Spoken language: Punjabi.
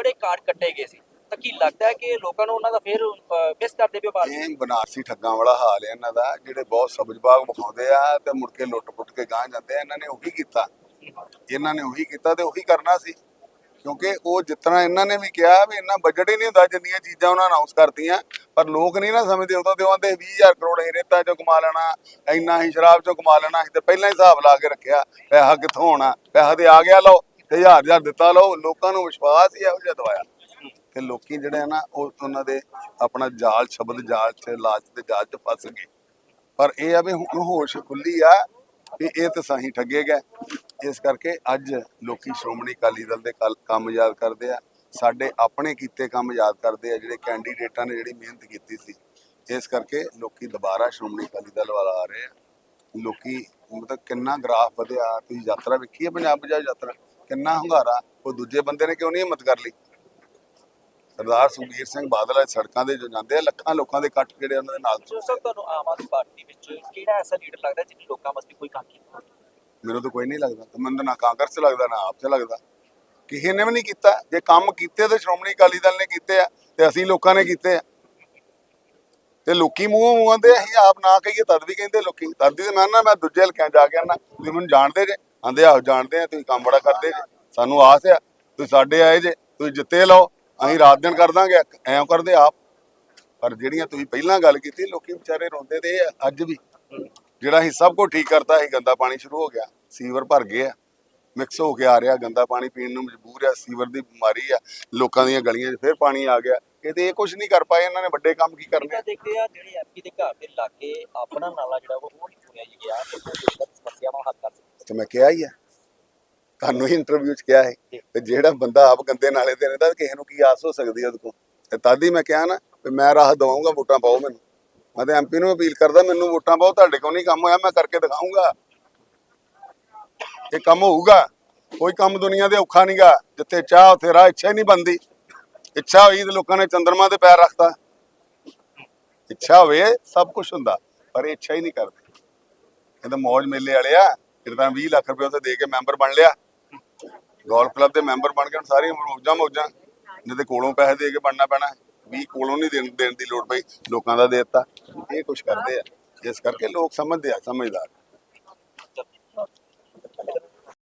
ਬੜੇ ਕਾਰਡ ਕੱਟੇ ਗਏ ਸੀ। ਤਾਂ ਕੀ ਲੱਗਦਾ ਹੈ ਕਿ ਲੋਕਾਂ ਨੂੰ ਉਹਨਾਂ ਦਾ ਫਿਰ ਮਿਸ ਕਰਦੇ ਪਿਓ ਪਾਰਟੀ ਇਹ ਬਨਾਰਸੀ ਠੱਗਾਂ ਵਾਲਾ ਹਾਲ ਹੈ ਇਹਨਾਂ ਦਾ, ਜਿਹੜੇ ਬਹੁਤ ਸਬਜ਼ਬਾਗ ਵਿਖਾਉਂਦੇ ਆ ਤੇ ਮੁੜ ਕੇ ਲੁੱਟ-ਪੁੱਟ ਕੇ ਗਾਂ ਜਾਂਦੇ ਆ, ਇਹਨਾਂ ਨੇ ਉਹੀ ਕੀਤਾ। ਇਹਨਾਂ ਨੇ ਉਹੀ ਕੀਤਾ ਤੇ ਉਹੀ ਕਰਨਾ ਸੀ। ਕਿਉਂਕਿ ਉਹ ਜਿਤਨਾ ਇਹਨਾਂ ਨੇ ਵੀ ਕਿਹਾ ਵੀ ਇੰਨਾ ਬਜਟ ਹੀ ਨਹੀਂ ਹੁੰਦਾ, ਜਿੰਨੀਆਂ ਚੀਜ਼ਾਂ ਉਹਨਾਂ ਅਨਾਉਂਸ ਕਰਤੀਆਂ ਪਰ ਲੋਕ ਨਹੀਂ ਨਾ ਸਮਝਦੇ, ਉਦੋਂ ਤੇ ਆਉਂਦੇ 20000 ਕਰੋੜ ਹੀ ਰੇਤਾ ਚੋਂ ਕਮਾ ਲੈਣਾ, ਇੰਨਾ ਹੀ ਸ਼ਰਾਬ ਚੋਂ ਕਮਾ ਲੈਣਾ, ਅਸੀਂ ਤੇ ਪਹਿਲਾਂ ਹੀ ਹਿਸਾਬ ਲਾ ਕੇ ਰੱਖਿਆ, ਪੈਸਾ ਕਿੱਥੋਂ ਆਉਣਾ ਪੈਸਾ ਤੇ ਆ ਗਿਆ, ਲਓ। ਹਜ਼ਾਰ ਹਜ਼ਾਰ ਦਿੱਤਾ ਲਓ, ਲੋਕਾਂ ਨੂੰ ਵਿਸ਼ਵਾਸ ਹੀ ਇਹੋ ਜਿਹਾ ਦਵਾਇਆ। ਤੇ ਲੋਕੀ ਜਿਹੜੇ ਆ ਨਾ, ਉਹ ਉਹਨਾਂ ਦੇ ਆਪਣਾ ਜਾਲ ਸ਼ਬਦ ਜਾਲ ਚ, ਲਾਲਚ ਦੇ ਜਾਲ ਚ ਫਸ ਗਏ। ਪਰ ਇਹ ਆ ਵੀ ਹੁਣ ਹੋਸ਼ ਖੁੱਲੀ ਆ ਵੀ ਇਹ ਤਾਂ ਸਹੀ ਠੱਗੇ ਗਏ। ਇਸ ਕਰਕੇ ਅੱਜ ਲੋਕੀ ਸ਼੍ਰੋਮਣੀ ਅਕਾਲੀ ਦਲ ਦੇ ਕੰਮ ਯਾਦ ਕਰਦੇ ਆ। ਸਾਡੇ ਆਪਣੇ ਕੀਤੇ ਕੰਮ ਯਾਦ ਕਰਦੇ ਆ, ਜਿਹੜੇ ਕੈਂਡੀਡੇਟਾਂ ਨੇ ਜਿਹੜੀ ਮਿਹਨਤ ਕੀਤੀ ਸੀ। ਇਸ ਕਰਕੇ ਲੋਕੀ ਦੁਬਾਰਾ ਸ਼੍ਰੋਮਣੀ ਅਕਾਲੀ ਦਲ ਵਾਲਾ ਆ ਰਹੇ ਆ। ਲੋਕੀ ਮਤਲਬ ਕਿੰਨਾ ਗ੍ਰਾਫ ਵਧਿਆ, ਤੁਸੀਂ ਯਾਤਰਾ ਵੇਖੀ ਹੈ ਪੰਜਾਬ ਪੰਜਾਬ ਯਾਤਰਾ? ਕਿੰਨਾ ਹੰਗਾਰਾ ਉਹ ਦੂਜੇ ਬੰਦੇ ਨੇ ਕਿਉਂ ਨਹੀਂ ਹਿੰਮਤ ਕਰ ਲਈ? ਸਰਦਾਰ ਸੁਖਬੀਰ ਸਿੰਘ ਬਾਦਲ ਅੱਜ ਸੜਕਾਂ ਦੇ ਜੋ ਜਾਂਦੇ ਆ ਲੱਖਾਂ ਲੋਕਾਂ ਦੇ ਇਕੱਠ ਜਿਹੜੇ ਉਹਨਾਂ ਦੇ ਨਾਲ ਸਰ ਤੁਹਾਨੂੰ ਆਮ ਆਦਮੀ ਪਾਰਟੀ ਵਿੱਚ ਕਿਹੜਾ ਐਸਾ ਲੀਡਰ ਲੱਗਦਾ ਜਿਹਨੇ ਲੋਕਾਂ ਵਾਸਤੇ ਕੋਈ ਕੰਮ ਕੀਤਾ? ਮੈਨੂੰ ਤਾਂ ਕੋਈ ਨਹੀਂ ਲੱਗਦਾ। ਮੈਨੂੰ ਤਾਂ ਨਾ ਕਾਂਗਰਸ ਲੱਗਦਾ ਨਾ ਆਪ 'ਚ ਲੱਗਦਾ। ਕਿਸੇ ਨੇ ਵੀ ਨਹੀਂ ਕੀਤਾ। ਜੇ ਕੰਮ ਕੀਤੇ ਤਾਂ ਸ਼੍ਰੋਮਣੀ ਅਕਾਲੀ ਦਲ ਨੇ ਕੀਤੇ ਆ ਤੇ ਅਸੀਂ ਲੋਕਾਂ ਨੇ ਕੀਤੇ ਆ। ਤੇ ਲੋਕੀ ਮੂੰਹੋਂ ਮੂੰਹਾਂ ਦੇ ਅਸੀਂ ਆਪ ਨਾ ਕਹੀਏ ਤਦ ਵੀ ਕਹਿੰਦੇ ਲੋਕੀ। ਤਦ ਵੀ ਮੈਂ ਨਾ ਮੈਂ ਦੂਜੇ ਹਲਕਿਆਂ ਜਾ ਕੇ ਆਣਾ ਤੁਸੀਂ ਮੈਨੂੰ ਜਾਣਦੇ ਜੇ। ਆਂਦੇ, ਆਹੋ ਜਾਣਦੇ ਆ, ਤੁਸੀਂ ਕੰਮ ਬੜਾ ਕਰਦੇ ਜੇ। ਸਾਨੂੰ ਆਸ ਆ, ਤੁਸੀਂ ਸਾਡੇ ਆਏ ਜੇ, ਤੁਸੀਂ ਜਿੱਤੇ ਲਓ, ਅਸੀਂ ਰਾਤ ਦਿਨ ਕਰ ਦਾਂਗੇ, ਐਂ ਕਰਦੇ ਆਪ। ਪਰ ਜਿਹੜੀਆਂ ਤੁਸੀਂ ਪਹਿਲਾਂ ਗੱਲ ਕੀਤੀ, ਲੋਕੀ ਵਿਚਾਰੇ ਰੋਂਦੇ ਤੇ ਅੱਜ ਵੀ। ਜਿਹੜਾ ਅਸੀਂ ਸਭ ਕੁਝ ਠੀਕ ਕਰਤਾ ਸੀ ਗੰਦਾ ਪਾਣੀ ਸ਼ੁਰੂ ਹੋ ਗਿਆ, ਸੀਵਰ ਭਰ ਗਏ ਆ। ਮਿਕਸ ਹੋ ਕੇ ਆ ਰਿਹਾ, ਗੰਦਾ ਪਾਣੀ ਪੀਣ ਨੂੰ ਮਜਬੂਰ ਆ, ਸੀਵਰ ਦੀ ਬਿਮਾਰੀ ਆ, ਲੋਕਾਂ ਦੀਆਂ ਗਲੀਆਂ 'ਚ ਫਿਰ ਪਾਣੀ ਆ ਗਿਆ। ਇਹ ਇਹ ਕੁਝ ਨਹੀਂ ਕਰ ਪਾਏ, ਇਹਨਾਂ ਨੇ ਵੱਡੇ ਕੰਮ ਕੀ ਕਰਨੇ ਦੇਖਦੇ ਆ, ਜਿਹੜੇ ਐਮਪੀ ਦੇ ਘਰ ਦੇ ਲਾਗੇ ਆਪਣਾ ਨਾਲਾ ਜਿਹੜਾ ਉਹ ਨਹੀਂ ਚੁਣਿਆ ਜੀ ਗਿਆ ਤੇ ਉਹ ਜਿਹੜਾ ਸਮੱਸਿਆਵਾਂ ਹੱਲ ਕਰ ਸਕੇ ਤੇ ਮੈਂ ਕਿਹਾ ਹੀ ਆ। ਤੁਹਾਨੂੰ ਹੀ ਇੰਟਰਵਿਊ 'ਚ ਕਿਹਾ ਹੈ ਤੇ ਜਿਹੜਾ ਬੰਦਾ ਆਪ ਗੰਦੇ ਨਾਲੇ ਤੇ ਰਹਿੰਦਾ ਕਿਸੇ ਨੂੰ ਕੀ ਆਸ ਹੋ ਸਕਦੀ ਹੈ ਉਹਦੇ ਕੋਲ। ਤੇ ਤਦ ਹੀ ਮੈਂ ਕਿਹਾ ਨਾ ਵੀ ਮੈਂ ਰਾਹ ਦਵਾਉਂਗਾ ਵੋਟਾਂ ਪਾਓ ਮੈਨੂੰ। ਮੈਂ ਤੇ ਐਮਪੀ ਨੂੰ ਅਪੀਲ ਕਰਦਾ, ਮੈਨੂੰ ਵੋਟਾਂ ਪਾਓ, ਤੁਹਾਡੇ ਕੋਲ ਨਹੀਂ ਕੰਮ ਹੋਇਆ, ਮੈਂ ਕਰਕੇ ਦਿਖਾਉਂਗਾ। ਇਹ ਕੰਮ ਹੋਊਗਾ, ਕੋਈ ਕੰਮ ਦੁਨੀਆ ਦੇ ਔਖਾ ਨਹੀਂਗਾ ਜਿੱਥੇ ਚਾਹ, ਉੱਥੇ ਰਾਹ, ਇੱਛਾ ਹੀ ਨਹੀਂ ਬੰਦੀ ਇੱਛਾ ਹੋਈ ਤੇ ਲੋਕਾਂ ਨੇ ਚੰਦਰਮਾ ਤੇ ਪੈਰ ਰੱਖਤਾ। ਇੱਛਾ ਹੋਵੇ, ਸਭ ਕੁਝ ਹੁੰਦਾ, ਪਰ ਇਹ ਇੱਛਾ ਹੀ ਨਹੀਂ ਕਰਦੇ। ਇਹਦਾ ਮੌਜ ਮੇਲੇ ਵਾਲੇ ਆ ਫਿਰ ਤਾਂ 20 ਲੱਖ ਰੁਪਏ ਉੱਥੇ ਦੇ ਕੇ ਮੈਂਬਰ ਬਣ ਲਿਆ। ਗੋਲਫ ਕਲੱਬ ਦੇ ਮੈਂਬਰ ਬਣ ਕੇ ਹੁਣ ਸਾਰੀਆਂ ਮੌਜਾਂ ਮੌਜਾਂ ਇਹਨਾਂ ਦੇ ਕੋਲੋਂ ਪੈਸੇ ਦੇ ਕੇ ਬਣਨਾ ਪੈਣਾ। 20 ਕੋਲੋਂ ਨਹੀਂ ਦੇਣ ਦੇਣ ਦੀ ਲੋੜ ਪਈ, ਲੋਕਾਂ ਦਾ ਦੇ ਦਿੱਤਾ। ਇਹ ਕੁਝ ਕਰਦੇ ਆ। ਇਸ ਕਰਕੇ ਲੋਕ ਸਮਝਦੇ ਆ, ਸਮਝਦਾਰ।